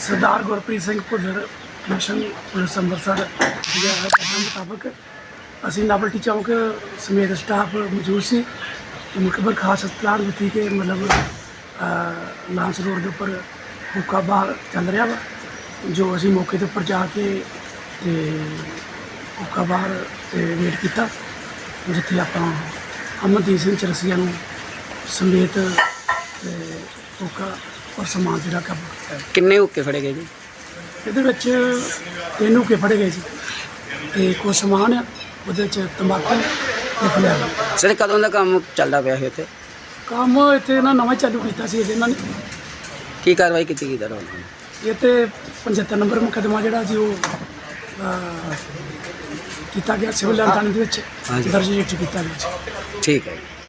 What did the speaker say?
ਸਰਦਾਰ Gurpreet Singh Bhullar, commission police Amritsar ਦੇ ਆਦੇਸ਼ਾਂ ਮੁਤਾਬਕ ਅਸੀਂ ਨਾਵਲਟੀ ਚੌਂਕ ਸਮੇਤ ਸਟਾਫ ਮੌਜੂਦ ਸੀ ਤੇ ਮੁਖਬਰ ਖਾਸ ਇਤਲਾਹ ਦਿੱਤੀ ਕਿ ਮਤਲਬ ਲਾਂਸ ਰੋਡ ਦੇ ਉੱਪਰ ਹੁੱਕਾ ਬਾਹਰ ਚੱਲ ਰਿਹਾ ਵਾ, ਜੋ ਅਸੀਂ ਮੌਕੇ ਦੇ ਉੱਪਰ ਜਾ ਕੇ ਤੇ ਹੁੱਕਾ ਬਾਹਰ ਤੇ ਵੇਟ ਕੀਤਾ, ਜਿੱਥੇ ਆਪਾਂ ਅਮਨਦੀਪ ਸਿੰਘ ਚਰਸੀਆ ਨੂੰ ਸਮੇਤ, ਤੇ ਹੁੱਕਾ ਔਰ ਸਮਾਨ ਜਿਹੜਾ ਕਾਬੂ ਕੀਤਾ ਹੈ। ਕਿੰਨੇ ਹੁੱਕੇ ਫੜੇ ਗਏ ਜੀ? ਇਹਦੇ ਵਿੱਚ ਤਿੰਨ ਹੁੱਕੇ ਫੜੇ ਗਏ ਸੀ ਤੇ ਕੁਝ ਸਮਾਨ ਆ ਉਹਦੇ ਚ ਤੰਬਾਕੂ ਤੇ ਫਲਿਆਰਾ ਸਰ ਕਦੋਂ ਦਾ ਕੰਮ ਚੱਲਦਾ ਪਿਆ ਹੈ ਇੱਥੇ? ਕੰਮ ਇੱਥੇ ਇਹਨਾਂ ਨਵਾਂ ਹੀ ਚਾਲੂ ਕੀਤਾ ਸੀ ਇਹਨਾਂ ਨੇ ਕੀ ਕਾਰਵਾਈ ਕੀਤੀ ਗਈ ਦਰ ਉਹਨਾਂ ਨੇ? ਇਹ ਤੇ 75 ਨੰਬਰ ਮੁਕੱਦਮਾ ਜਿਹੜਾ ਜੀ ਉਹ ਅਹ, ਕੀਤਾ ਗਿਆ ਸਿਵਲ ਥਾਣੇ ਦੇ ਵਿੱਚ ਹਾਂਜੀ। ਦਰਜ ਰਜਿਸਟਰ ਕੀਤਾ ਗਿਆ ਜੀ। ਠੀਕ ਹੈ ਜੀ।